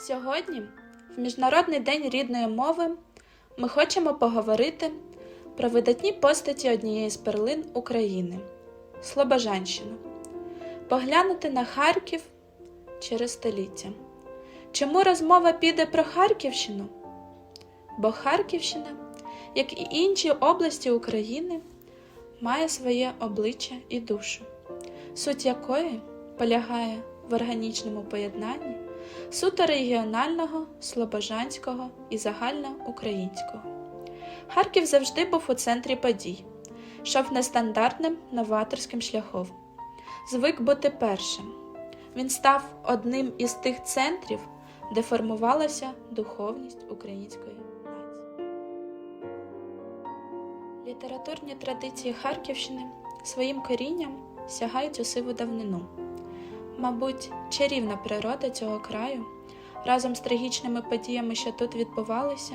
Сьогодні, в Міжнародний день рідної мови, ми хочемо поговорити про видатні постаті однієї з перлин України Слобожанщину, поглянути на Харків через століття. Чому розмова піде про Харківщину? Бо Харківщина, як і інші області України, має своє обличчя і душу, суть якої полягає в органічному поєднанні суто регіонального, слобожанського і загальноукраїнського. Харків завжди був у центрі подій, йшов нестандартним новаторським шляхом. Звик бути першим. Він став одним із тих центрів, де формувалася духовність української нації. Літературні традиції Харківщини своїм корінням сягають у сиву давнину. Мабуть, чарівна природа цього краю разом з трагічними подіями, що тут відбувалися,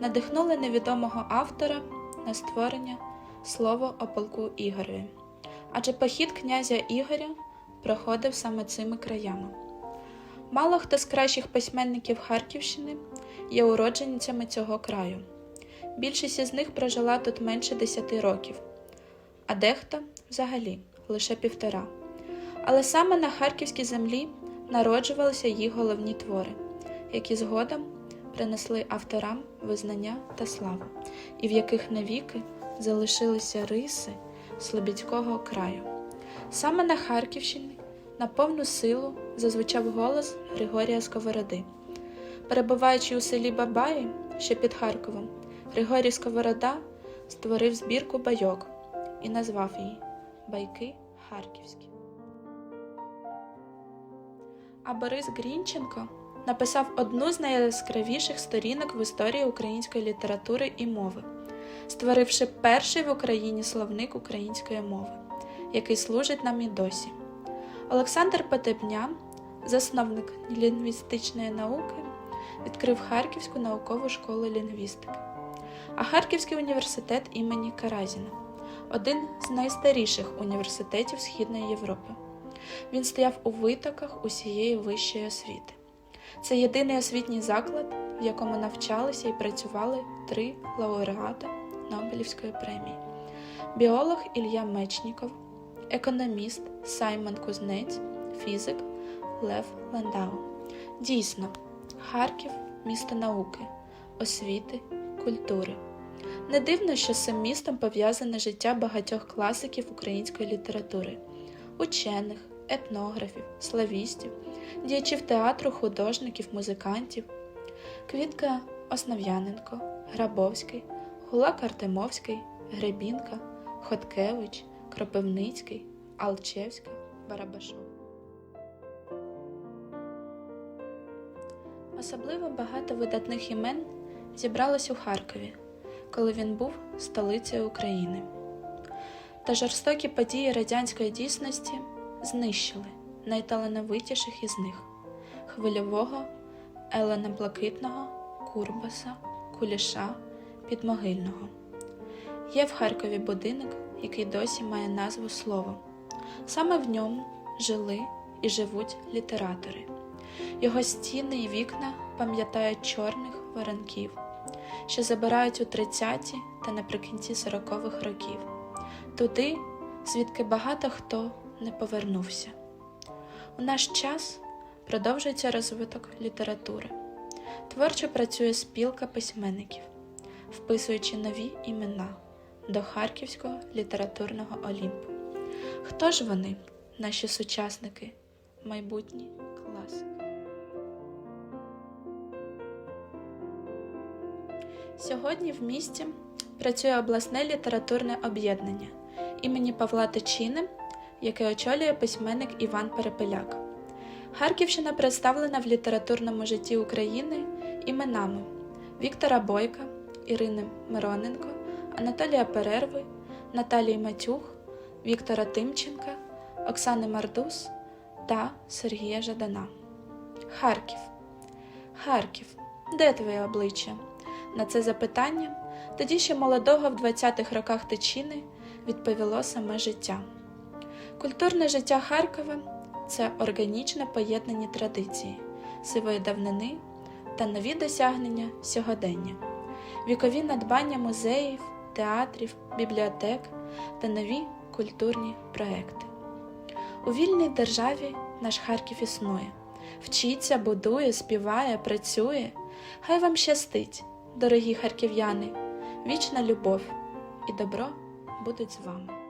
надихнули невідомого автора на створення слово о полку Ігорові. Адже похід князя Ігоря проходив саме цими краями. Мало хто з кращих письменників Харківщини є уродженцями цього краю. Більшість із них прожила тут менше 10 років, а дехто взагалі лише півтора. Але саме на харківській землі народжувалися їх головні твори, які згодом принесли авторам визнання та славу, і в яких навіки залишилися риси Слобідського краю. Саме на Харківщині на повну силу зазвучав голос Григорія Сковороди. Перебуваючи у селі Бабаї, що під Харковом, Григорій Сковорода створив збірку байок і назвав її Байки Харківські. А Борис Грінченко написав одну з найяскравіших сторінок в історії української літератури і мови, створивши перший в Україні словник української мови, який служить нам і досі. Олександр Потебня, засновник лінгвістичної науки, відкрив Харківську наукову школу лінгвістики, а Харківський університет імені Каразіна один з найстаріших університетів Східної Європи. Він стояв у витоках усієї вищої освіти. Це єдиний освітній заклад, в якому навчалися і працювали три лауреати Нобелівської премії: біолог Ілля Мечніков, економіст Саймон Кузнець, фізик Лев Ландау. Дійсно, Харків місто науки, освіти, культури. Не дивно, що з цим містом пов'язане життя багатьох класиків української літератури, учених, етнографів, славістів, діячів театру, художників, музикантів, Квітка Основ'яненко, Грабовський, Гулак Артемовський, Гребінка, Хоткевич, Кропивницький, Алчевська, Барабашов. Особливо багато видатних імен зібралось у Харкові, коли він був столицею України. Та жорстокі події радянської дійсності знищили найталановитіших із них хвильового, Елена Блакитного, Курбаса, Куліша, Підмогильного. Є в Харкові будинок, який досі має назву Слово. Саме в ньому жили і живуть літератори. Його стіни і вікна пам'ятають чорних воронків, що забирають у 30-ті та наприкінці 40-х років, туди, звідки багато хто не повернувся. У наш час продовжується розвиток літератури. Творчо працює спілка письменників, вписуючи нові імена до Харківського літературного Олімпу. Хто ж вони, наші сучасники, майбутні класики? Сьогодні в місті працює обласне літературне об'єднання імені Павла Тичини, яке очолює письменник Іван Перепеляк. Харківщина представлена в літературному житті України іменами Віктора Бойка, Ірини Мироненко, Анатолія Перерви, Наталії Матюх, Віктора Тимченка, Оксани Мардус та Сергія Жадана. Харків. Харків. Де твоє обличчя? На це запитання тоді ще молодого в 20-х роках Тичини відповіло саме життя. Культурне життя Харкова це органічне поєднані традиції, сивої давнини та нові досягнення сьогодення, вікові надбання музеїв, театрів, бібліотек та нові культурні проекти. У вільній державі наш Харків існує, вчиться, будує, співає, працює. Хай вам щастить, дорогі харків'яни, вічна любов і добро будуть з вами.